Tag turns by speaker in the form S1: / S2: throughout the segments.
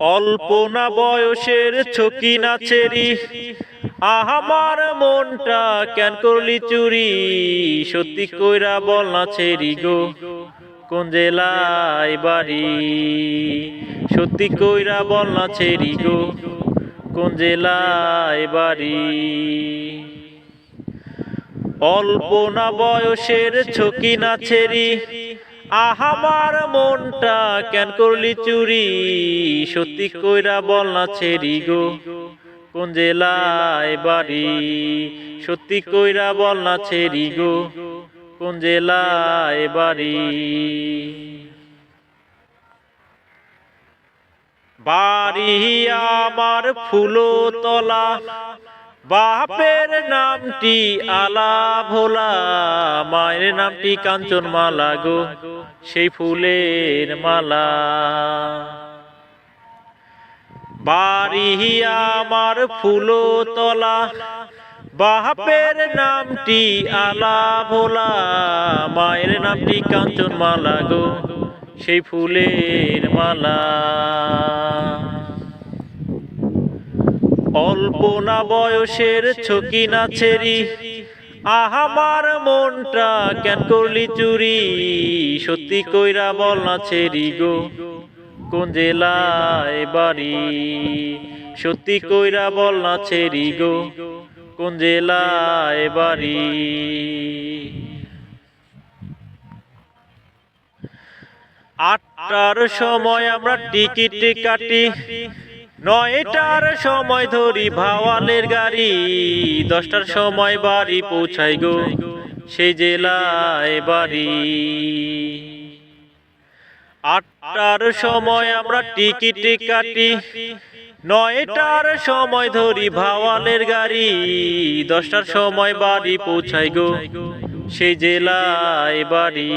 S1: অল্প না বয়সের ছকি নাচেরি আহামার মনটা কেন করলি চুরি? সত্যি কইরা বল না ছেড়ি গো। কোন জেলায় বাড়ি? সত্যি কইরা বল না ছেড়ি গো। কোন জেলায় বাড়ি? অল্প না বয়সের ছকি না ছেড়ি আহামার মনটা কেন করলি চুরি? সত্যি কইরা বল না ছেড়ি গো। কোন জেলায় বাড়ি? সত্যি কইরা বল না ছেড়ি গো। কোন জেলায় বাড়ি? বাড়ি আমার ফুলো তলা বাপের নামটি আলা ভোলা মায়ের নামটি কাঞ্চন মালা গো, সেই ফুলের মালা। বাড়ি আমার ফুলো তলা বাপের নামটি আলা ভোলা মায়ের নামটি কাঞ্চন মালা গো, সেই ফুলের মালা। অল্প না বয়সের ছকি না ছেড়ি। আহামার মনটা কেন করলি চুরি? সত্যি কইরা বল না ছেড়ি গো। কোন জেলায় বাড়ি? সত্যি কইরা বল না ছেড়ি গো। কোন জেলায় বাড়ি? আটটার সময় আমরা টিকিট কাটি। নয়টার সময় ধরি ভাওয়ালের গাড়ি, দশটার সময় বাড়ি পৌঁছাই গো সেই জেলায় বাড়ি। আটটার সময় আমরা টিকিট কাটি, নয়টার সময় ধরি ভাওয়ালের গাড়ি, দশটার সময় বাড়ি পৌঁছাই গো সেই জেলায় বাড়ি।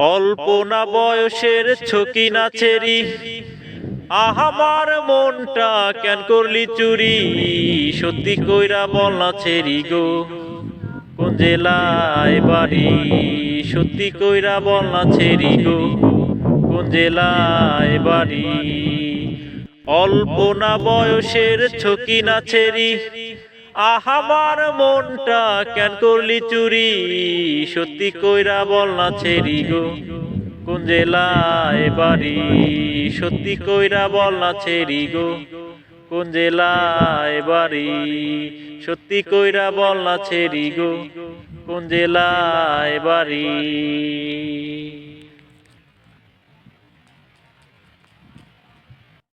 S1: অল্প না বয়সের ছকি না ছেড়ি। আহামার মনটা কেন করলি চুরি? সত্যি কইরা বল না ছেড়ি গো। কোন জেলায় বাড়ি? সত্যি কইরা বল না ছেড়ি গো। কোন জেলায় বাড়ি? অল্প না বয়সের ছকি না ছেড়ি। আহামার মনটা কেন করলি চুরি? সত্যি কইরা বল না ছেড়ি গো। কোন জেলায় বাড়ি? সত্যি কইরা বল না ছেড়ি গো। কোন জেলায় বাড়ি? সত্যি কইরা বল না ছেড়ি গো। কোন জেলায় বাড়ি?